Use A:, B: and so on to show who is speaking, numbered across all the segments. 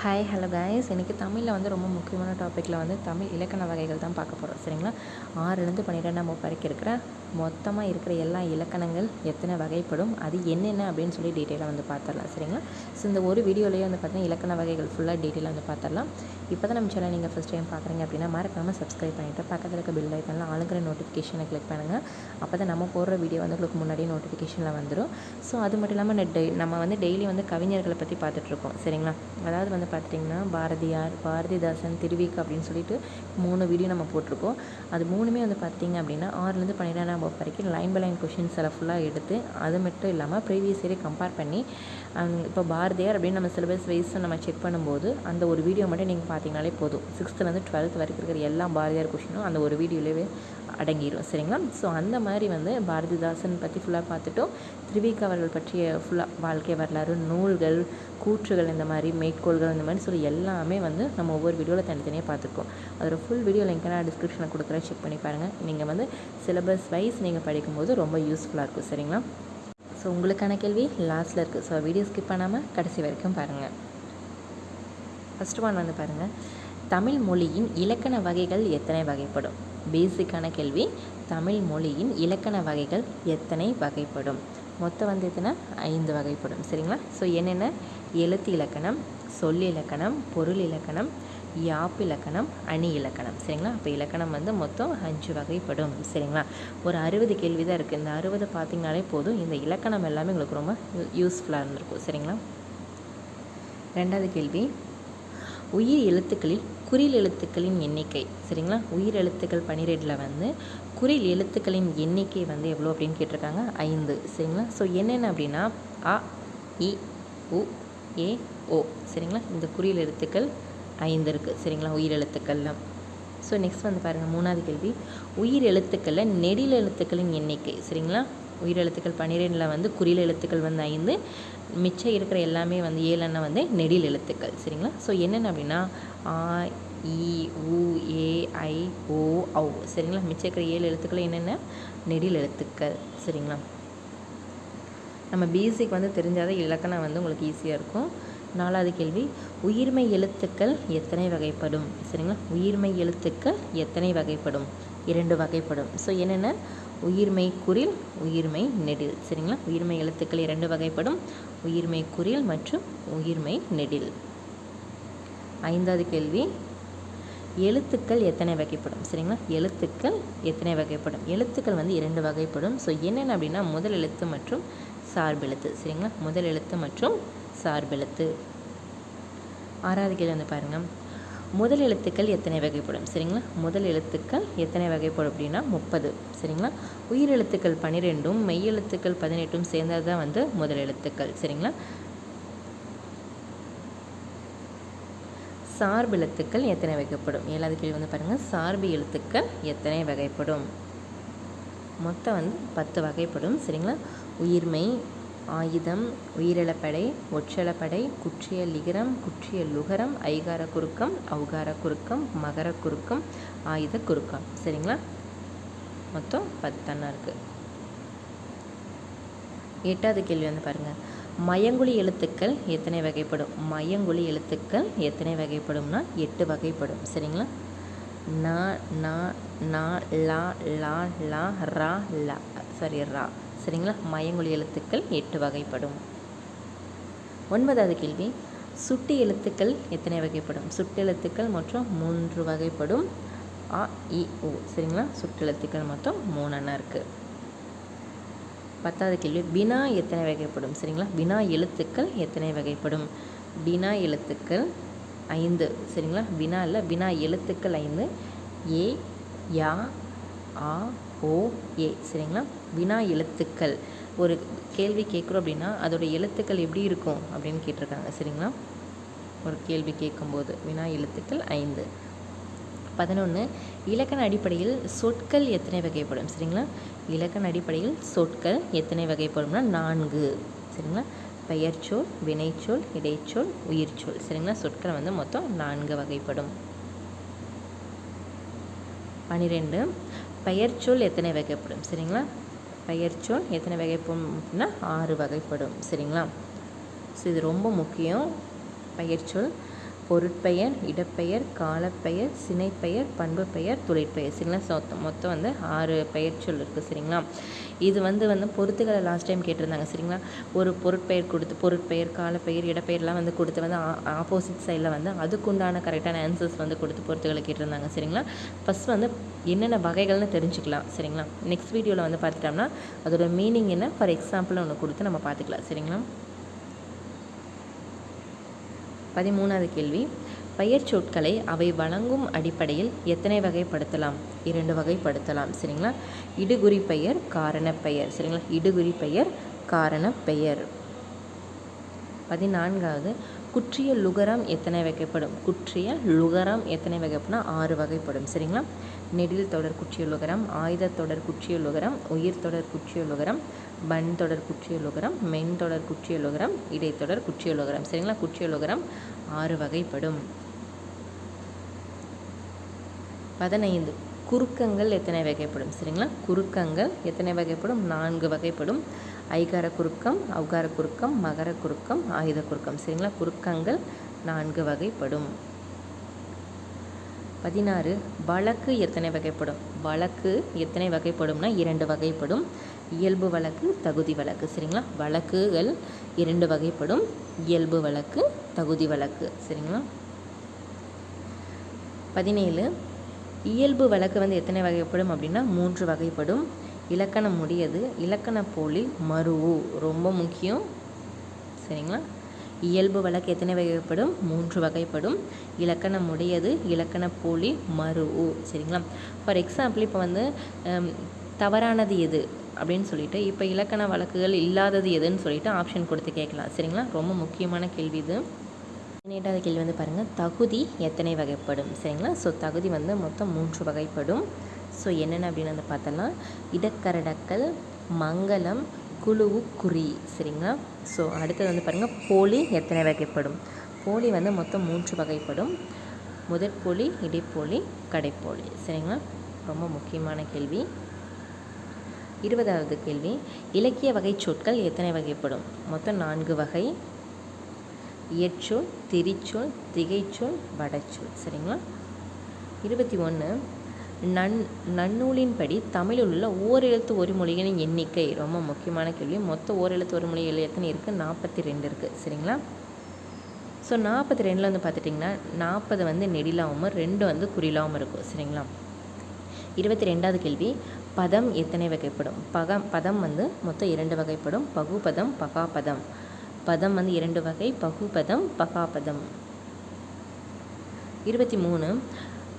A: Hi hello guys இன்றைக்கி தமிழில் வந்து ரொம்ப முக்கியமான டாப்பிக்கில் வந்து தமிழ் இலக்கண வகைகள் தான் பார்க்க போகிறோம் சரிங்களா? ஆறுலேருந்து பன்னிரெண்டாம் வகுப்பு வரைக்கும் இருக்கிற மொத்தமாக இருக்கிற எல்லா இலக்கணங்கள் எத்தனை வகைப்படும் அது என்னென்ன அப்படின்னு சொல்லி டீட்டெயிலாக வந்து பார்த்துடலாம் சரிங்களா? ஸோ இந்த ஒரு வீடியோலேயே வந்து பார்த்தீங்கன்னா இலக்கண வகைகள் ஃபுல்லாக டீட்டெயிலாக வந்து பார்த்துடலாம் இப்போ தான் நம்ம சேனல் நீங்கள் ஃபஸ்ட் டைம் பார்க்குறீங்க அப்படின்னா மறக்காமல் சப்ஸ்கிரைப் பண்ணிவிட்டு பக்கத்தில் இருக்க பில் ஐக்கனில் ஆளுங்கிற நோட்டிஃபிகேஷனை கிளிக் பண்ணுங்கள் அப்போ தான் நம்ம போடுற வீடியோ வந்து உங்களுக்கு முன்னாடியே நோட்டிஃபிகேஷனில் வந்துடும் ஸோ அது மட்டும் இல்லாமல் டெய் நம்ம வந்து டெய்லி வந்து கவிஞர்களை பற்றி பார்த்துட்ருக்கோம் சரிங்களா? அதாவது வந்து பார்த்துட்டிங்கன்னா பாரதியார் பாரதிதாசன் திருவிக்கு அப்படின்னு சொல்லிட்டு மூணு வீடியோ நம்ம போட்டிருக்கோம். அது மூணுமே வந்து பார்த்திங்க அப்படின்னா ஆறுலேருந்து பன்னிரெண்டாம் நம்ம வரைக்கும் லைன் பை லைன் கொஷின்ஸ் எல்லாம் ஃபுல்லாக எடுத்து அது மட்டும் இல்லாமல் ப்ரீவியஸ் இயரே கம்பேர் பண்ணி இப்போ பாரதியார் அப்படின்னு நம்ம சிலபஸ் வைஸ் நம்ம செக் பண்ணும்போது அந்த ஒரு வீடியோ மட்டும் நீங்கள் பார்த்தீங்கனாலே போதும். சிக்ஸ்த்துலேருந்து டுவெல்த் வரைக்கும் இருக்கிற எல்லா பாரதியார் கொஷினும் அந்த ஒரு வீடியோலேயே அடங்கிடும் சரிங்களா? ஸோ அந்த மாதிரி வந்து பாரதிதாசன் பற்றி ஃபுல்லாக பார்த்துட்டோம். திருவிக அவர்கள் பற்றிய ஃபுல்லாக வாழ்க்கை வரலாறு நூல்கள் கூற்றுகள் இந்த மாதிரி மேற்கோள்கள் இந்த மாதிரி சொல்லி எல்லாமே வந்து நம்ம ஒவ்வொரு வீடியோவில் தனித்தனியாக பார்த்துருக்கோம். அதோட ஃபுல் வீடியோ லிங்க் நான் டிஸ்கிரிப்ஷனில் கொடுக்குறேன். செக் பண்ணி பாருங்கள் நீங்கள் வந்து சிலபஸ் வைஸ் நீங்கள் படிக்கும்போது ரொம்ப யூஸ்ஃபுல்லாக இருக்கும் சரிங்களா? ஸோ உங்களுக்கான கேள்வி லாஸ்ட்டில் இருக்குது ஸோ வீடியோ ஸ்கிப் பண்ணாமல் கடைசி வரைக்கும் பாருங்கள் ஃபஸ்ட் ஒன் வந்து பாருங்கள் தமிழ் மொழியின் இலக்கண வகைகள் எத்தனை வகைப்படும்? பேசிக்கான கேள்வி. தமிழ் மொழியின் இலக்கண வகைகள் எத்தனை வகைப்படும்? மொத்தம் வந்து எத்தனை? ஐந்து வகைப்படும். சரிங்களா? ஸோ என்னென்ன? எழுத்து இலக்கணம் சொல் இலக்கணம் பொருள் இலக்கணம் யாப்பு இலக்கணம் அணி இலக்கணம். சரிங்களா? அப்போ இலக்கணம் வந்து மொத்தம் அஞ்சு வகைப்படும். சரிங்களா? ஒரு அறுபது கேள்வி தான் இருக்குது இந்த அறுபது பார்த்திங்கனாலே போதும். இந்த இலக்கணம் எல்லாமே உங்களுக்கு ரொம்ப யூஸ்ஃபுல்லாக இருந்திருக்கும். சரிங்களா? ரெண்டாவது கேள்வி. உயிர் எழுத்துக்களில் குறில் எழுத்துக்களின் எண்ணிக்கை. சரிங்களா? உயிர் எழுத்துக்கள் பன்னிரெண்டில் வந்து குறில் எழுத்துக்களின் எண்ணிக்கை வந்து எவ்வளோ அப்படின்னு கேட்டிருக்காங்க? ஐந்து. சரிங்களா? ஸோ என்னென்ன அப்படின்னா அ இ உ ஏ ஓ. சரிங்களா? இந்த குறியில் எழுத்துக்கள் ஐந்து இருக்குது சரிங்களா? உயிர் எழுத்துக்கள்லாம் ஸோ நெக்ஸ்ட் வந்து பாருங்கள் மூணாவது கேள்வி. உயிர் எழுத்துக்களில் நெடில் எழுத்துக்களின் எண்ணிக்கை. சரிங்களா? உயிர் எழுத்துக்கள் பன்னிரெண்டில் வந்து குறியில் எழுத்துக்கள் வந்து ஐந்து. மிச்சம் இருக்கிற எல்லாமே வந்து ஏழெண்ணா வந்து நெடில் எழுத்துக்கள் சரிங்களா? ஸோ என்னென்ன அப்படின்னா ஆ இ உ ஏ ஐ ஓ ஔ சரிங்களா? மிச்சம் இருக்கிற ஏழு எழுத்துக்கள் என்னென்ன? நெடில் எழுத்துக்கள் சரிங்களா? நம்ம பேசிக் வந்து தெரிஞ்சாத இலக்கணம் வந்து உங்களுக்கு ஈஸியாக இருக்கும். நாலாவது கேள்வி உயிர்மை எழுத்துக்கள் எத்தனை வகைப்படும் சரிங்களா? உயிர்மை எழுத்துக்கள் எத்தனை வகைப்படும்? இரண்டு வகைப்படும். ஸோ என்னென்ன? உயிர்மை குறில் உயிர்மை நெடில் சரிங்களா? உயிர்மை எழுத்துக்கள் இரண்டு வகைப்படும். உயிர்மை குரில் மற்றும் உயிர்மை நெடில். ஐந்தாவது கேள்வி. எழுத்துக்கள் எத்தனை வகைப்படும்? சரிங்களா? எழுத்துக்கள் எத்தனை வகைப்படும்? எழுத்துக்கள் வந்து இரண்டு வகைப்படும். ஸோ என்னென்ன அப்படின்னா முதல் எழுத்து மற்றும் சார்பெழுத்து சரிங்களா? முதல் எழுத்து மற்றும் சார்பெழுத்து ஆறாவது கேள்வி வந்து பாருங்கள் முதல் எழுத்துக்கள் எத்தனை வகைப்படும்? சரிங்களா? முதல் எழுத்துக்கள் எத்தனை வகைப்படும் அப்படின்னா முப்பது. சரிங்களா? உயிர் எழுத்துக்கள் பன்னிரெண்டும் மெய் எழுத்துக்கள் பதினெட்டும் சேர்ந்தது தான் வந்து முதல் எழுத்துக்கள். சரிங்களா? சார்பு எழுத்துக்கள் எத்தனை வகைப்படும்? ஏழாவது கேள்வி வந்து பாருங்கள் சார்பு எழுத்துக்கள் எத்தனை வகைப்படும்? மொத்தம் வந்து பத்து வகைப்படும். சரிங்களா? உயிர்மை ஆயுதம் உயிரிழப்படை ஒற்றளப்படை குற்றிய லிகரம் குற்றிய லுகரம் ஐகார குறுக்கம் அவுகார குறுக்கம் மகர குறுக்கம் ஆயுத குறுக்கம். சரிங்களா? மொத்தம் பத்தண்ணா இருக்குது எட்டாவது கேள்வி வந்து பாருங்கள் மயங்குழி எழுத்துக்கள் எத்தனை வகைப்படும்? மயங்குழி எழுத்துக்கள் எத்தனை வகைப்படும்னா எட்டு வகைப்படும். சரிங்களா? ந ந நா லா லா லா ரா லா. சாரி ரா. சரிங்களா? மயங்கொழி எழுத்துக்கள் எட்டு வகைப்படும். ஒன்பதாவது கேள்வி. சுட்டி எழுத்துக்கள் எத்தனை வகைப்படும்? சுட்டு எழுத்துக்கள் மற்றும் மூன்று வகைப்படும். அ இ உ. சரிங்களா? சுட்டெழுத்துக்கள் மொத்தம் மூணு இருக்குது பத்தாவது கேள்வி. வினா எத்தனை வகைப்படும்? சரிங்களா? வினா எழுத்துக்கள் எத்தனை வகைப்படும்? வினா எழுத்துக்கள் ஐந்து. சரிங்களா? வினா இல்லை வினா எழுத்துக்கள் ஐந்து. ஏ யா ஆ ஓ ஏ சரிங்களா? வினா எழுத்துக்கள். ஒரு கேள்வி கேட்குறோம் அப்படின்னா அதோட எழுத்துக்கள் எப்படி இருக்கும் அப்படின்னு கேட்டிருக்காங்க சரிங்களா? ஒரு கேள்வி கேட்கும்போது வினா எழுத்துக்கள் ஐந்து. பதினொன்று இலக்கண அடிப்படையில் சொற்கள் எத்தனை வகைப்படும் சரிங்களா? இலக்கண அடிப்படையில் சொற்கள் எத்தனை வகைப்படும்னா நான்கு சரிங்களா? பெயர்ச்சொல் வினைச்சொல் இடைச்சொல் உயிர்ச்சொல் சரிங்களா? சொற்கள் வந்து மொத்தம் நான்கு வகைப்படும். பன்னிரெண்டு பெயர்ச்சொல் எத்தனை வகைப்படும் சரிங்களா? பெயர்ச்சொல் எத்தனை வகைப்படும் அப்படின்னா ஆறு வகைப்படும் சரிங்களா? ஸோ இது ரொம்ப முக்கியம். பெயர்ச்சொல் பொருட்பெயர் இடப்பெயர் காலப்பெயர் சினைப்பெயர் பண்பு பெயர் தொழிற்பெயர். சரிங்களா? ஸோ மொத்தம் வந்து ஆறு பெயர் சொல் இருக்குது சரிங்களா? இது வந்து வந்து பொருத்துக்களை லாஸ்ட் டைம் கேட்டிருந்தாங்க. சரிங்களா? ஒரு பொருட்பெயர் கொடுத்து பொருட்பெயர் காலப்பெயர் இடப்பெயர்லாம் வந்து கொடுத்து வந்து ஆப்போசிட் சைடில் வந்து அதுக்குண்டான கரெக்டான ஆன்சர்ஸ் வந்து கொடுத்து பொருத்துக்களை கேட்டிருந்தாங்க. சரிங்களா? ஃபஸ்ட் வந்து என்னென்ன வகைகள்னு தெரிஞ்சுக்கலாம். சரிங்களா? நெக்ஸ்ட் வீடியோவில் வந்து பார்த்துட்டோம்னா அதோட மீனிங் என்ன? ஃபார் எக்ஸாம்பிள் ஒன்று கொடுத்து நம்ம பார்த்துக்கலாம். சரிங்களா? பதிமூணாவது கேள்வி. பெயர் சொற்களை அவை வழங்கும் அடிப்படையில் எத்தனை வகைப்படுத்தலாம்? இரண்டு வகைப்படுத்தலாம் சரிங்களா? இடுகுறி பெயர் காரண பெயர் சரிங்களா? இடுகுறி பெயர் காரண பெயர். பதினான்காவது குற்றிய லுகரம் எத்தனை வகைப்படும்? குற்றிய லுகரம் எத்தனை வகைப்படும் ஆறு வகைப்படும். சரிங்களா? நெடில் தொடர் குற்றிய லுகரம் ஆயுத தொடர் குற்றிய லுகரம் உயிர் தொடர் குற்றிய லுகரம் பன் தொடர் குற்றிய லுகரம் மென் தொடர் குற்றிய லுகரம் இடைத்தொடர் குற்றிய லுகரம். சரிங்களா? குற்றிய லுகரம் ஆறு வகைப்படும். பதினைந்து. குறுக்கங்கள் எத்தனை வகைப்படும்? சரிங்களா? குறுக்கங்கள் எத்தனை வகைப்படும்? நான்கு வகைப்படும். ஐகார குறுக்கம் அவகார குறுக்கம் மகர குறுக்கம் ஆயுத குறுக்கம். சரிங்களா? குறுக்கங்கள் நான்கு வகைப்படும். பதினாறு வழக்கு எத்தனை வகைப்படும்? வழக்கு எத்தனை வகைப்படும்னா இரண்டு வகைப்படும். இயல்பு வழக்கு தகுதி வழக்கு. சரிங்களா? வழக்குகள் இரண்டு வகைப்படும். இயல்பு வழக்கு தகுதி வழக்கு. சரிங்களா? பதினேழு இயல்பு வழக்கு வந்து எத்தனை வகைப்படும் அப்படின்னா மூன்று வகைப்படும். இலக்கணம் முடியது இலக்கண போலி மருவு ரொம்ப முக்கியம். சரிங்களா? இயல்பு வழக்கு எத்தனை வகைப்படும்? மூன்று வகைப்படும். இலக்கணம் உடையது இலக்கண போலி மருவு. சரிங்களா? ஃபார் எக்ஸாம்பிள் இப்போ வந்து தவறானது எது? அப்படின்னு சொல்லிட்டு இப்போ இலக்கண வழக்குகள் இல்லாதது எதுன்னு சொல்லிட்டு ஆப்ஷன் கொடுத்து கேட்கலாம். சரிங்களா? ரொம்ப முக்கியமான கேள்வி இது. பதினெட்டாவது கேள்வி வந்து பாருங்கள் தகுதி எத்தனை வகைப்படும்? சரிங்களா? ஸோ தகுதி வந்து மொத்தம் மூன்று வகைப்படும். ஸோ என்னென்ன அப்படின்னு வந்து பார்த்தோம்னா இடக்கரடக்கல் மங்களம் குழுவு குறி சரிங்களா? ஸோ அடுத்தது வந்து பாருங்கள் போலி எத்தனை வகைப்படும்? போலி வந்து மொத்தம் மூன்று வகைப்படும். முதற்போலி இடைப்போலி கடைப்போலி. சரிங்களா? ரொம்ப முக்கியமான கேள்வி. இருபதாவது கேள்வி இலக்கிய வகை சொற்கள் எத்தனை வகைப்படும்? மொத்தம் நான்கு வகை. இயற்சொல் திரிச்சொல் திகைச்சொல் வடச்சொல். சரிங்களா? இருபத்தி ஒன்று நன் நன்னூலின்படி தமிழில் உள்ள ஓரெழுத்து ஒரு மொழிகளின் எண்ணிக்கை. ரொம்ப முக்கியமான கேள்வி. மொத்த ஓரெழுத்து ஒரு மொழிகள் எத்தனை இருக்குது நாற்பத்தி ரெண்டு இருக்குது சரிங்களா? ஸோ நாற்பத்தி ரெண்டில் வந்து பார்த்துட்டிங்கன்னா நாற்பது வந்து நெடிலாகவும் ரெண்டு வந்து குறிலாகவும் இருக்கும். சரிங்களா? இருபத்தி ரெண்டாவது கேள்வி. பதம் எத்தனை வகைப்படும்? பகம் பதம் வந்து மொத்தம் இரண்டு வகைப்படும். பகுபதம் பகாபதம். பதம் வந்து இரண்டு வகை. பகுபதம் பகாபதம். இருபத்தி மூணு.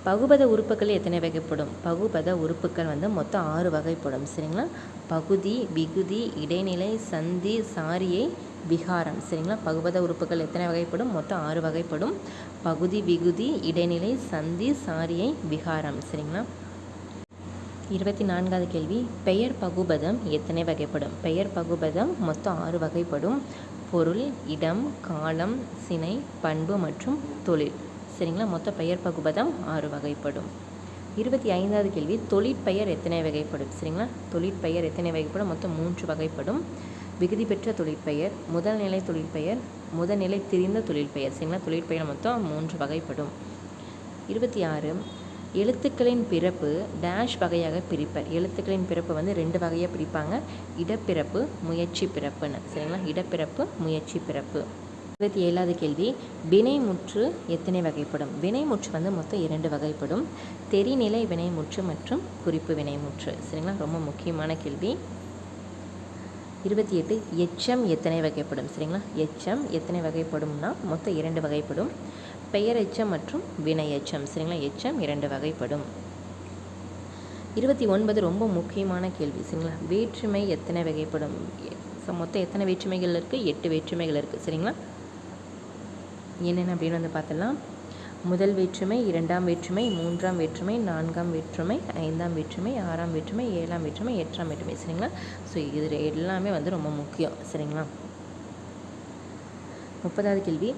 A: பகுபத உறுப்புகள் எத்தனை வகைப்படும்? பகுபத உறுப்புகள் வந்து மொத்தம் ஆறு வகைப்படும். சரிங்களா? பகுதி விகுதி இடைநிலை சந்தி சாரியை விகாரம். சரிங்களா? பகுபத உறுப்புகள் எத்தனை வகைப்படும்? மொத்தம் ஆறு வகைப்படும். பகுதி விகுதி இடைநிலை சந்தி சாரியை விகாரம். சரிங்களா? இருபத்தி நான்காவது கேள்வி. பெயர் பகுபதம் எத்தனை வகைப்படும்? பெயர் பகுபதம் மொத்தம் ஆறு வகைப்படும். பொருள் இடம் காலம் சினை பண்பு மற்றும் தொழில். சரிங்களா? மொத்த பெயர் பகுபதம் ஆறு வகைப்படும். இருபத்தி ஐந்தாவது கேள்வி தொழிற்பெயர் எத்தனை வகைப்படும்? சரிங்களா? தொழிற்பெயர் எத்தனை வகைப்படும்? மொத்தம் மூன்று வகைப்படும். விகுதி பெற்ற தொழிற்பெயர் முதல்நிலை தொழிற்பெயர் முதல்நிலை திரிந்த தொழிற்பெயர் சரிங்களா? தொழிற்பெயர் மொத்தம் மூன்று வகைப்படும். இருபத்தி ஆறு எழுத்துக்களின் பிறப்பு டேஷ் வகையாக பிரிப்பர். எழுத்துக்களின் பிறப்பு வந்து ரெண்டு வகையாக பிரிப்பாங்க. இடப்பிறப்பு முயற்சி பிறப்புன்னு. சரிங்களா? இடப்பிறப்பு முயற்சி பிறப்பு. இருபத்தி ஏழாவது கேள்வி வினைமுற்று எத்தனை வகைப்படும்? வினைமுற்று வந்து மொத்தம் இரண்டு வகைப்படும். தெரிநிலை வினைமுற்று மற்றும் குறிப்பு வினைமுற்று சரிங்களா? ரொம்ப முக்கியமான கேள்வி. இருபத்தி எட்டு எச்சம் எத்தனை வகைப்படும்? சரிங்களா? எச்சம் எத்தனை வகைப்படும்னா மொத்தம் இரண்டு வகைப்படும். பெயர் எச்சம் மற்றும் வினை எச்சம். சரிங்களா? எச்சம் இரண்டு வகைப்படும். இருபத்தி ஒன்பது ரொம்ப முக்கியமான கேள்வி. சரிங்களா? வேற்றுமை எத்தனை வகைப்படும்? ஸோ மொத்தம் எத்தனை வேற்றுமைகள் இருக்குது எட்டு வேற்றுமைகள் இருக்குது சரிங்களா? என்னென்ன அப்படின்னு வந்து பார்த்தலாம் முதல் வேற்றுமை இரண்டாம் வேற்றுமை மூன்றாம் வேற்றுமை நான்காம் வேற்றுமை ஐந்தாம் வேற்றுமை ஆறாம் வேற்றுமை ஏழாம் வேற்றுமை எட்டாம் வேற்றுமை. சரிங்களா? ஸோ இது எல்லாமே வந்து ரொம்ப முக்கியம். சரிங்களா? முப்பதாவது கேள்வி.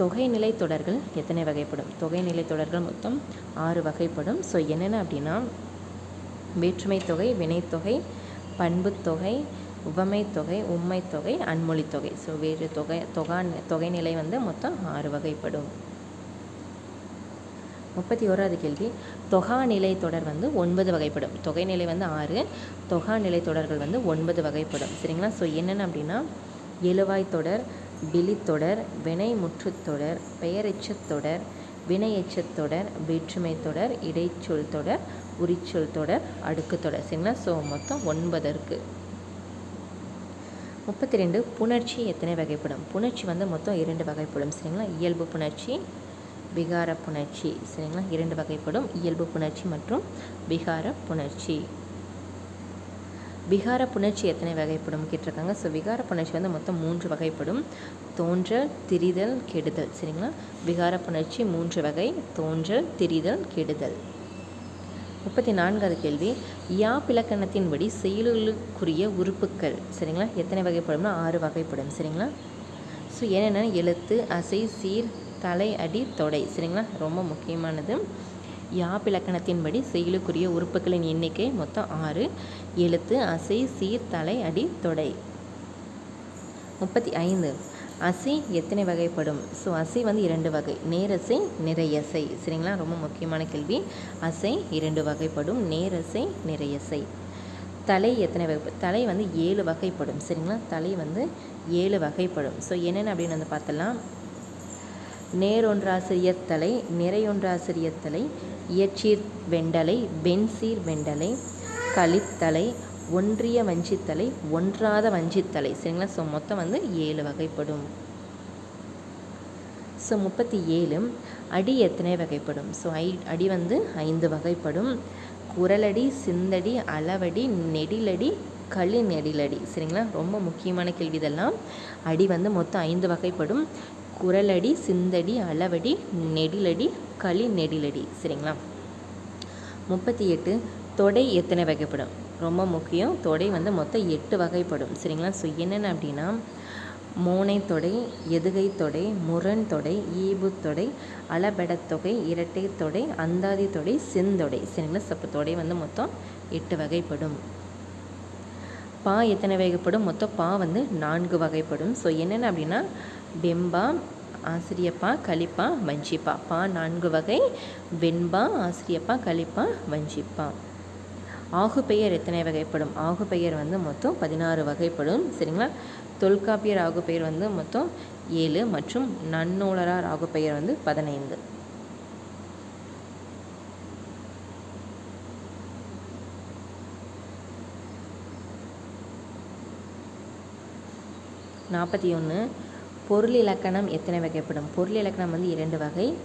A: தொகைநிலை தொடர்கள் எத்தனை வகைப்படும்? தொகைநிலை தொடர்கள் மொத்தம் ஆறு வகைப்படும். ஸோ என்னென்ன அப்படின்னா வேற்றுமை தொகை வினைத்தொகை பண்புத்தொகை உவமை தொகை உண்மை தொகை அன்மொழி தொகை. ஸோ வேறு தொகை தொகா தொகைநிலை வந்து மொத்தம் ஆறு வகைப்படும். முப்பத்தி ஓராவது கேள்வி. தொகா நிலை தொடர் வந்து ஒன்பது வகைப்படும். தொகை நிலை வந்து ஆறு தொகா நிலை தொடர்கள் வந்து ஒன்பது வகைப்படும். சரிங்களா? ஸோ என்னென்ன அப்படின்னா எழுவாய் தொடர் பிலித்தொடர் வினை முற்றுத்தொடர் பெயரெச்சத்தொடர் பெயரெச்சத் தொடர் வேற்றுமை தொடர் இடைச்சொல் தொடர் உரிச்சொல் தொடர் அடுக்கு தொடர். சரிங்களா? ஸோ மொத்தம் ஒன்பது இருக்குது முப்பத்தி ரெண்டு புணர்ச்சி எத்தனை வகைப்படும்? புணர்ச்சி வந்து மொத்தம் இரண்டு வகைப்படும் சரிங்களா? இயல்பு புணர்ச்சி விகார புணர்ச்சி சரிங்களா? இரண்டு வகைப்படும் இயல்பு புணர்ச்சி மற்றும் விகார புணர்ச்சி. விகார புணர்ச்சி எத்தனை வகைப்படும் கேட்டிருக்காங்க? ஸோ விகார புணர்ச்சி வந்து மொத்தம் மூன்று வகைப்படும். தோன்றல் திரிதல் கெடுதல் சரிங்களா? விகார புணர்ச்சி மூன்று வகை தோன்றல் திரிதல் கெடுதல். முப்பத்தி நான்காவது கேள்வி யாப்பிலக்கணத்தின்படி செயலுக்குரிய உறுப்புக்கள்? சரிங்களா? எத்தனை வகைப்படும்னா ஆறு வகைப்படும். சரிங்களா? ஸோ என்னென்ன எழுத்து அசை சீர் தலை அடி தொடை. சரிங்களா? ரொம்ப முக்கியமானது. யாப்பிலக்கணத்தின்படி செயலுக்குரிய உறுப்புகளின் எண்ணிக்கை மொத்தம் ஆறு. எழுத்து அசை சீர் தலை அடி தொடை. முப்பத்தி ஐந்து. அசை எத்தனை வகைப்படும்? ஸோ அசை வந்து இரண்டு வகை. நேரசை நிறையசை. சரிங்களா? ரொம்ப முக்கியமான கேள்வி. அசை இரண்டு வகைப்படும் நேரசை நிறையசை. தலை எத்தனை வகை தலை வந்து ஏழு வகைப்படும். சரிங்களா? தலை வந்து ஏழு வகைப்படும். ஸோ என்னென்ன அப்படின்னு வந்து பார்த்தலாம் நேரொன்றாசிரியர் தலை நிறையொன்றாசிரியர் தலை இயற்சீர் வெண்டலை பென்சீர் வெண்டலை களித்தலை ஒன்றிய வஞ்சித்தலை ஒன்றாத வஞ்சித்தலை. சரிங்களா? ஸோ மொத்தம் வந்து ஏழு வகைப்படும். ஸோ முப்பத்தி ஏழு. அடி எத்தனை வகைப்படும்? ஸோ ஐ அடி வந்து ஐந்து வகைப்படும். குரலடி சிந்தடி அளவடி நெடிலடி களி நெடிலடி சரிங்களா? ரொம்ப முக்கியமான கேள்வி இதெல்லாம். அடி வந்து மொத்தம் ஐந்து வகைப்படும். குரலடி சிந்தடி அளவடி நெடிலடி களி நெடிலடி சரிங்களா? முப்பத்தி எட்டு. தொடை எத்தனை வகைப்படும்? ரொம்ப முக்கியம். தொடை வந்து மொத்தம் எட்டு வகைப்படும். சரிங்களா? ஸோ என்னென்ன அப்படின்னா மோனை தொடை எதுகை தொடை முரண் தொடை ஈபு தொடை அளபெடத் தொகை இரட்டை தொடை அந்தாதி தொடை செந்தொடை சரிங்களா? ஸோ தொடை வந்து மொத்தம் எட்டு வகைப்படும். பா எத்தனை வகைப்படும்? மொத்தம் பா வந்து நான்கு வகைப்படும். ஸோ என்னென்ன அப்படின்னா வெம்பா ஆசிரியப்பா கலிப்பா வஞ்சிப்பா. பா நான்கு வகை வெண்பா ஆசிரியப்பா கலிப்பா வஞ்சிப்பா. ஆகு பெயர் எத்தனை வகைப்படும்? ஆகு பெயர் வந்து மொத்தம் பதினாறு வகைப்படும். சரிங்களா? தொல்காப்பியர் ஆகு பெயர் வந்து மொத்தம் ஏழு மற்றும் நன்னூலரார் ஆகு பெயர் வந்து பதினைந்து. நாற்பத்தி ஒன்று. பொருள் இலக்கணம் எத்தனை வகைப்படும்? பொருள் இலக்கணம் வந்து இரண்டு வகை.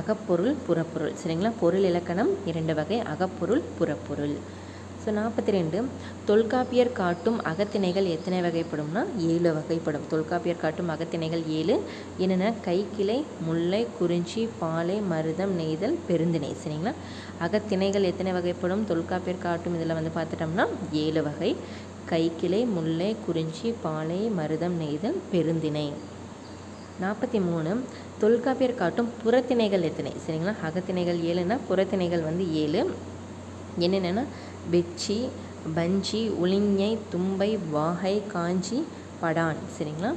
A: அகப்பொருள் புறப்பொருள். சரிங்களா? பொருள் இலக்கணம் இரண்டு வகை. அகப்பொருள் புறப்பொருள். ஸோ நாற்பத்தி ரெண்டு தொல்காப்பியர் காட்டும் அகத்திணைகள் எத்தனை வகைப்படும்னா? ஏழு வகைப்படும். தொல்காப்பியர் காட்டும் அகத்திணைகள் ஏழு. என்னென்ன? கைக்கிளை முல்லை குறிஞ்சி பாலை மருதம் நெய்தல் பெருந்திணை. சரிங்களா? அகத்திணைகள் எத்தனை வகைப்படும்? தொல்காப்பியர் காட்டும் இதில் வந்து பார்த்துட்டோம்னா ஏழு வகை. கைக்கிளை முல்லை குறிஞ்சி பாலை மருதம் நெய்தல் பெருந்திணை. நாற்பத்தி மூணு. தொல்காப்பியர் காட்டும் புறத்திணைகள் எத்தனை? சரிங்களா? அகத்திணைகள் ஏழுன்னா புறத்திணைகள் வந்து ஏழு. என்னென்னா வெச்சி பஞ்சி உளிஞை தும்பை வாகை காஞ்சி படான். சரிங்களா?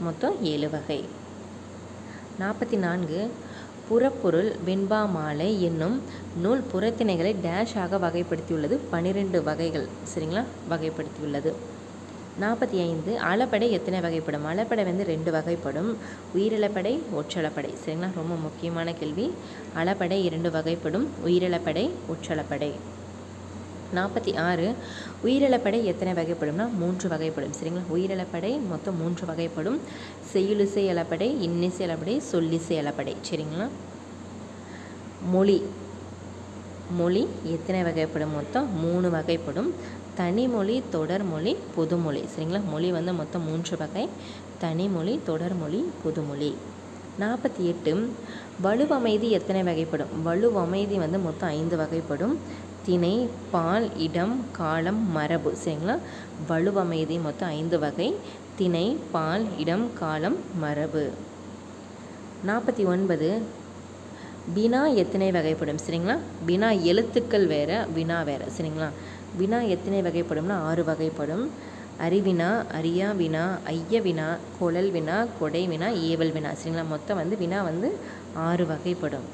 A: மொத்தம் ஏழு வகை. நாற்பத்தி நான்கு. புறப்பொருள் வெண்பா மாலை என்னும் நூல் புறத்திணைகளை டேஷ் ஆக வகைப்படுத்தியுள்ளது. பன்னிரெண்டு வகைகள். சரிங்களா? வகைப்படுத்தியுள்ளது. நாற்பத்தி ஐந்து அளப்படை எத்தனை வகைப்படும்? அளப்படை வந்து ரெண்டு வகைப்படும். உயிரிழப்படை ஒற்றளப்படை சரிங்களா? ரொம்ப முக்கியமான கேள்வி. அளப்படை இரண்டு வகைப்படும். உயிரிழப்படை ஒற்றளப்படை நாற்பத்தி ஆறு உயிரிழப்படை எத்தனை வகைப்படும்னா மூன்று வகைப்படும். சரிங்களா? உயிரிழப்படை மொத்தம் மூன்று வகைப்படும். செய்யுளிசை இழப்படை இன்னிசை இழப்படை சொல்லிசை இழப்படை சரிங்களா? மொழி. மொழி எத்தனை வகைப்படும்? மொத்தம் மூணு வகைப்படும். தனிமொழி தொடர்மொழி பொதுமொழி. சரிங்களா? மொழி வந்து மொத்தம் மூன்று வகை. தனிமொழி தொடர்மொழி பொதுமொழி. நாற்பத்தி எட்டு. வலுவமைதி எத்தனை வகைப்படும்? வலுவமைதி வந்து மொத்தம் ஐந்து வகைப்படும். திணை பால் இடம் காலம் மரபு. சரிங்களா? வலுவமைதி மொத்தம் ஐந்து வகை. திணை பால் இடம் காலம் மரபு. நாற்பத்தி ஒன்பது. வினா எத்தனை வகைப்படும்? சரிங்களா? வினா எழுத்துக்கள் வேறு வினா வேறு. சரிங்களா? வினா எத்தனை வகைப்படும்னா ஆறு வகைப்படும். அறிவினா அரியா வினா ஐய வினா குழல் வினா கொடை வினா ஏவல் வினா. சரிங்களா? மொத்தம் வந்து வினா வந்து ஆறு வகைப்படும்.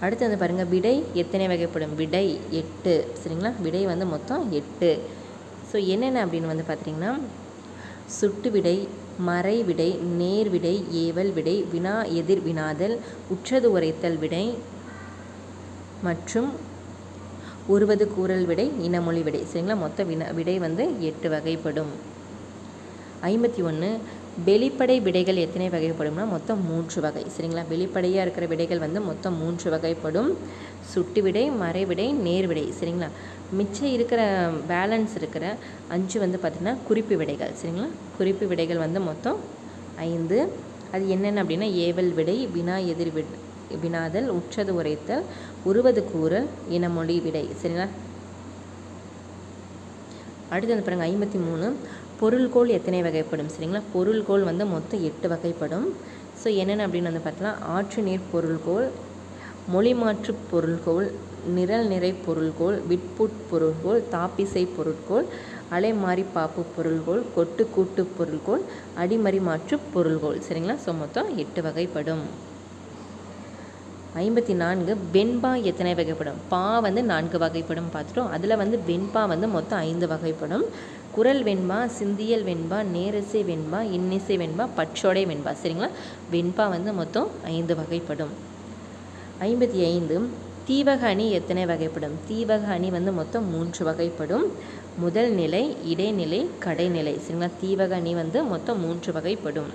A: அடுத்து வந்து பாருங்கள் விடை எத்தனை வகைப்படும்? விடை எட்டு. சரிங்களா? விடை வந்து மொத்தம் எட்டு. ஸோ என்னென்ன அப்படின்னு வந்து பார்த்தீங்கன்னா சுட்டு விடை மறை விடை நேர் விடை ஏவல் விடை வினா எதிர் வினாதல் உற்றது உரைத்தல் விடை மற்றும் உருவது கூறல் விடை இனமொழி விடை. சரிங்களா? மொத்த வினா விடை வந்து எட்டு வகைப்படும். ஐம்பத்தி ஒன்று வெளிப்படை விடைகள் எத்தனை வகைப்படும்னா மொத்தம் மூன்று வகை. சரிங்களா? வெளிப்படையாக இருக்கிற விடைகள் வந்து மொத்தம் மூன்று வகைப்படும். சுட்டு விடை மறைவிடை நேர்விடை சரிங்களா? மிச்சம் இருக்கிற பேலன்ஸ் இருக்கிற அஞ்சு வந்து பார்த்திங்கன்னா குறிப்பு விடைகள். சரிங்களா? குறிப்பு விடைகள் வந்து மொத்தம் ஐந்து. அது என்னென்ன அப்படின்னா ஏவல் விடை வினா எதிர் வினாதல் உற்றது உரைத்தல் உருவது கூறல் இனமொழி விடை. சரிங்களா? அடுத்து வந்து பாருங்கள் ஐம்பத்தி மூணு. பொருள்கோள் எத்தனை வகைப்படும்? சரிங்களா? பொருள்கோள் வந்து மொத்தம் எட்டு வகைப்படும். ஸோ என்னென்ன அப்படின்னு வந்து பார்த்தோன்னா ஆற்று நீர் பொருள்கோள் மொழி மாற்று பொருள்கோள் நிரல் நிறை பொருள்கோள் விட்புட் பொருள்கோள் தாப்பிசை பொருட்கோள் அலைமாறி பாப்பு பொருள்கோள் கொட்டு கூட்டு பொருள்கோள் அடிமறி மாற்று பொருள்கோள். சரிங்களா? ஸோ மொத்தம் எட்டு வகைப்படும். ஐம்பத்தி நான்கு வெண்பா எத்தனை வகைப்படும்? பா வந்து நான்கு வகைப்படும் பார்த்துட்டோம். அதில் வந்து வெண்பா வந்து மொத்தம் ஐந்து வகைப்படும். குரல் வெண்பா சிந்தியல் வெண்பா நேரிசை வெண்பா இன்னிசை வெண்பா பற்றோடை வெண்பா. சரிங்களா? வெண்பா வந்து மொத்தம் ஐந்து வகைப்படும். ஐம்பத்தி ஐந்து தீவக அணி எத்தனை வகைப்படும்? தீவக அணி வந்து மொத்தம் மூன்று வகைப்படும். முதல் நிலை இடைநிலை கடைநிலை. சரிங்களா? தீவக அணி வந்து மொத்தம் மூன்று வகைப்படும்.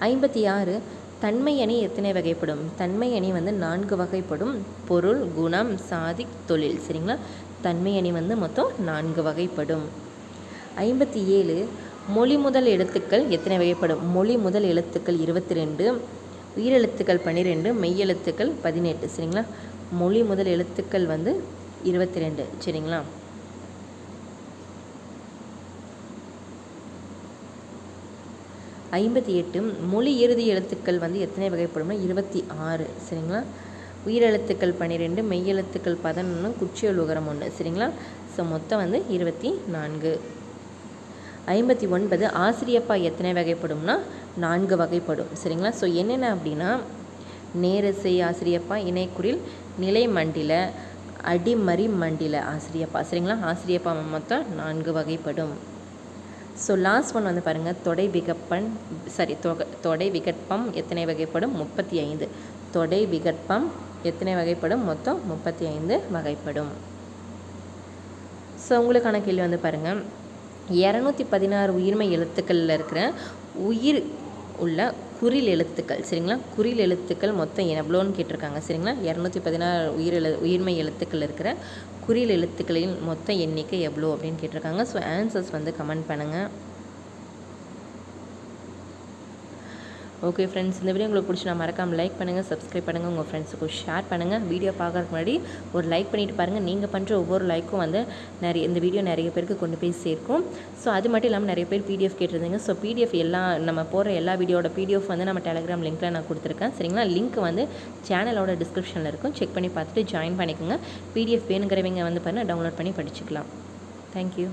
A: ஐம்பத்தி ஆறு தன்மை அணி எத்தனை வகைப்படும்? தன்மை அணி வந்து நான்கு வகைப்படும். பொருள் குணம் சாதி தொழில். சரிங்களா? தன்மை அணி வந்து மொத்தம் நான்கு வகைப்படும். ஐம்பத்தி ஏழு மொழி முதல் எழுத்துக்கள் எத்தனை வகைப்படும்? மொழி முதல் எழுத்துக்கள் இருபத்தி ரெண்டு உயிரெழுத்துக்கள் பன்னிரெண்டு மெய்யெழுத்துக்கள் பதினெட்டு. சரிங்களா? மொழி முதல் எழுத்துக்கள் வந்து இருபத்தி ரெண்டு சரிங்களா? ஐம்பத்தி எட்டு மொழி இறுதி எழுத்துக்கள் வந்து எத்தனை வகைப்படும்னா இருபத்தி ஆறு சரிங்களா? உயிரெழுத்துக்கள் பன்னிரெண்டு மெய்யெழுத்துக்கள் பதினொன்று குச்சியல் உகரம் ஒன்று சரிங்களா? ஸோ மொத்தம் வந்து இருபத்தி நான்கு. ஐம்பத்தி ஒன்பது ஆசிரியப்பா எத்தனை வகைப்படும்னா நான்கு வகைப்படும் சரிங்களா? ஸோ என்னென்ன அப்படின்னா நேரசை ஆசிரியப்பா இணைக்குறில் நிலை மண்டில அடிமறி மண்டில ஆசிரியப்பா சரிங்களா? ஆசிரியப்பா மொத்தம் நான்கு வகைப்படும். ஸோ லாஸ்ட் ஒன் வந்து பாருங்கள் தொடை விகப்பன் சாரி தொகை தொடை விகற்பம் எத்தனை வகைப்படும்? முப்பத்தி ஐந்து. தொடை விகற்பம் எத்தனை வகைப்படும்? மொத்தம் முப்பத்தி ஐந்து வகைப்படும். ஸோ உங்களுக்கான கேள்வி வந்து பாருங்கள் இரநூத்தி பதினாறு உயிர்மை எழுத்துக்களில் இருக்கிற உயிர் உள்ள குறில் எழுத்துக்கள் சரிங்களா? குறில் எழுத்துக்கள் மொத்தம் எவ்வளோன்னு கேட்டிருக்காங்க சரிங்களா? இரநூத்தி பதினாறு உயிர் எழு உயிர்மை எழுத்துக்கள் இருக்கிற குறியில் எழுத்துக்களின் மொத்த எண்ணிக்கை எவ்வளோ அப்படின்னு கேட்டிருக்காங்க. ஸோ ஆன்சர்ஸ் வந்து கமெண்ட் பண்ணுங்கள் ஓகே ஃப்ரெண்ட்ஸ் இந்த வீடியோ உங்களுக்கு பிடிச்சி நான் மறக்காமல் லைக் பண்ணுங்கள் சப்ஸ்கிரைப் பண்ணுங்கள் உங்கள் ஃப்ரெண்ட்ஸுக்கு ஷேர் பண்ணுங்கள் வீடியோ பார்க்குறதுக்கு முன்னாடி ஒரு லைக் பண்ணிட்டு பாருங்கள் நீங்கள் பண்ணுற ஒவ்வொரு லைக்கும் வந்து நிறைய இந்த வீடியோ நிறைய பேருக்கு கொண்டு போய் சேர்க்கும். ஸோ அது மட்டும் இல்லாமல் நிறைய பேர் பிடிஎஃப் கேட்டிருந்தீங்க. ஸோ பிடிஎஃப் எல்லா நம்ம போகிற எல்லா வீடியோட பிடிஎஃப் வந்து நம்ம டெலிகிராம் லிங்க்கில் நான் கொடுத்துருக்கேன். சரிங்களா? லிங்க் வந்து சேனலோட டிஸ்கிரிப்ஷனில் இருக்கும். செக் பண்ணி பார்த்துட்டு ஜாயின் பண்ணிக்கோங்க. பிடிஎஃப் வேணுங்கிறவங்க வந்து பாருங்கள் டவுன்லோட் பண்ணி படிச்சுக்கலாம். தேங்க்யூ